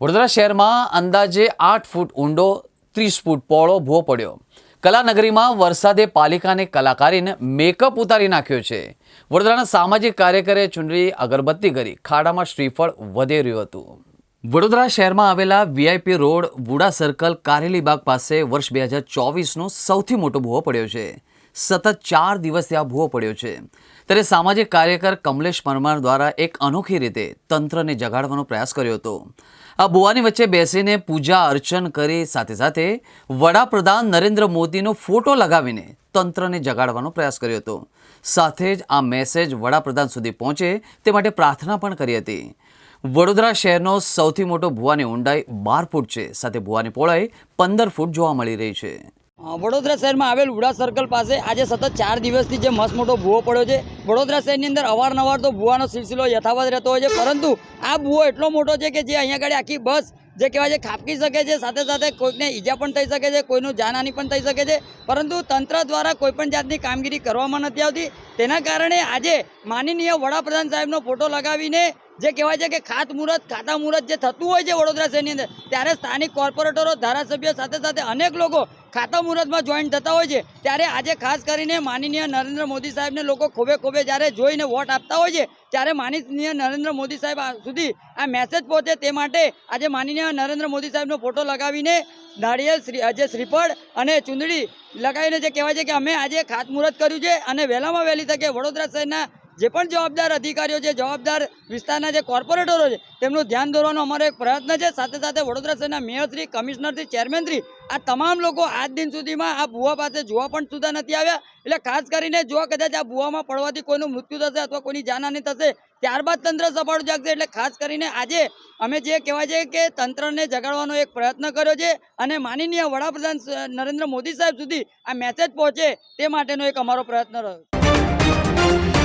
વડોદરા શહેરમાં અંદાજે આઠ ફૂટ ઊંડો, ત્રીસ ફૂટ પહોળો ભો પડ્યો. કલાનગરીમાં વરસાદે પાલિકાને કલાકારીને મેકઅપ ઉતારી નાખ્યો છે. વડોદરાના સામાજિક કાર્યકરે ચૂંટણી અગરબત્તી કરી. ખાડામાં શ્રીફળ વધેર્યું હતું. વડોદરા શહેરમાં આવેલા VIP road, VUDA circle, Karelibaug પાસે વર્ષ બે હજાર ચોવીસનો સૌથી મોટો ભૂવો પડ્યો છે. સતત ચાર દિવસથી આ ભૂવો પડ્યો છે. ત્યારે સામાજિક કાર્યકર કમલેશ પરમાર દ્વારા એક અનોખી રીતે તંત્રને જગાડવાનો પ્રયાસ કર્યો હતો. આ ભૂવાની વચ્ચે બેસીને પૂજા અર્ચન કરી સાથે સાથે વડાપ્રધાન નરેન્દ્ર મોદીનો ફોટો લગાવીને તંત્રને જગાડવાનો પ્રયાસ કર્યો હતો. સાથે જ આ મેસેજ વડાપ્રધાન સુધી પહોંચે તે માટે પ્રાર્થના પણ કરી હતી. વડોદરા શહેરનો સૌથી મોટો ભૂવાની ઊંડાઈ બાર ફૂટ છે. સાથે ભૂવાની પહોળાઈ પંદર ફૂટ જોવા મળી રહી છે. વડોદરા શહેરમાં આવેલ ઉડા સર્કલ પાસે આજે સતત ચાર દિવસથી જે મસ્ત મોટો ભૂવો પડ્યો છે. વડોદરા શહેરની અંદર અવારનવાર તો ભૂવાનો સિલસિલો યથાવત રહેતો હોય છે, પરંતુ આ ભૂવો એટલો મોટો છે કે જે અહીંયા આગળ આખી બસ જે કહેવાય છે ખાપકી શકે છે, સાથે સાથે કોઈકને ઈજા પણ થઈ શકે છે, કોઈનું જાનહાની પણ થઈ શકે છે, પરંતુ તંત્ર દ્વારા કોઈપણ જાતની કામગીરી કરવામાં નથી આવતી. તેના કારણે આજે માનનીય વડાપ્રધાન સાહેબનો ફોટો લગાવીને જે કહેવાય છે કે ખાતમુહૂર્ત ખાતા મુહૂર્ત જે થતું હોય છે વડોદરા શહેરની અંદર, ત્યારે સ્થાનિક કોર્પોરેટરો, ધારાસભ્યો સાથે સાથે અનેક લોકો ખાતા મુહૂર્તમાં જોઈન થતા હોય છે. ત્યારે આજે ખાસ કરીને માનનીય નરેન્દ્ર મોદી સાહેબને લોકો ખોબે ખોબે જ્યારે જોઈને વોટ આપતા હોય છે, ત્યારે માનનીય નરેન્દ્ર મોદી સાહેબ સુધી આ મેસેજ પહોંચે તે માટે આજે માનનીય નરેન્દ્ર મોદી સાહેબનો ફોટો લગાવીને નાળિયેર જે શ્રીફળ અને ચૂંદડી લગાવીને જે કહેવાય છે કે અમે આજે ખાતમુહૂર્ત કર્યું છે અને વહેલામાં વહેલી તકે વડોદરા શહેરના જે પણ જવાબદાર અધિકારીઓ છે, જવાબદાર વિસ્તારના જે કોર્પોરેટરો છે, તેમનું ધ્યાન દોરવાનો અમારો એક પ્રયત્ન છે. સાથે સાથે વડોદરા શહેરના મેયરશ્રી કમિશનરશ્રી ચેરમેનશ્રી આ તમામ લોકો આજ દિન સુધીમાં આ ભૂવા પાસે જોવા પણ સુધા નથી આવ્યા. એટલે ખાસ કરીને જો કદાચ આ ભૂવામાં પડવાથી કોઈનું મૃત્યુ થશે અથવા કોઈની જાનહાની થશે, ત્યારબાદ તંત્ર સફળ જાગશે. એટલે ખાસ કરીને આજે અમે જે કહેવાય છે કે તંત્રને જગાડવાનો એક પ્રયત્ન કર્યો છે અને માનનીય વડાપ્રધાન નરેન્દ્ર મોદી સાહેબ સુધી આ મેસેજ પહોંચે તે માટેનો એક અમારો પ્રયત્ન રહ્યો.